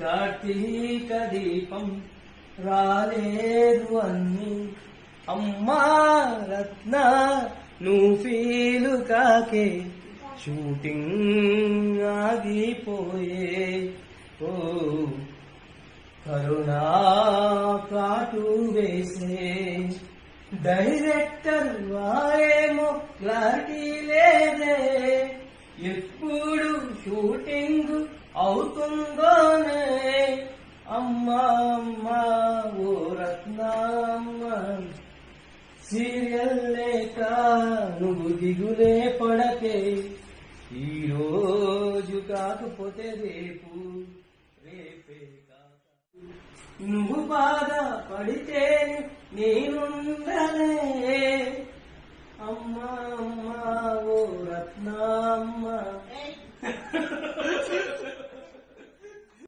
కార్తీక దీపం రాలేదు అన్ని అమ్మా రత్న నువ్వు ఫీలు కాకే షూటింగ్ ఆగిపోయే. ఓ కరుణా కాటు వేసే. డైరెక్టర్ వారేమో క్లారిటీ లేదే. ఎప్పుడు షూటింగ్ అవుతుందో అమ్మా ఓ రత్నమ్మ సీరియల్ లేక నువ్వు దిగులే పడకే. ఈరోజు కాకపోతే రేపు రేపే కాక. నువ్వు బాధ పడితే నేనుండలే. అమ్మా అమ్మ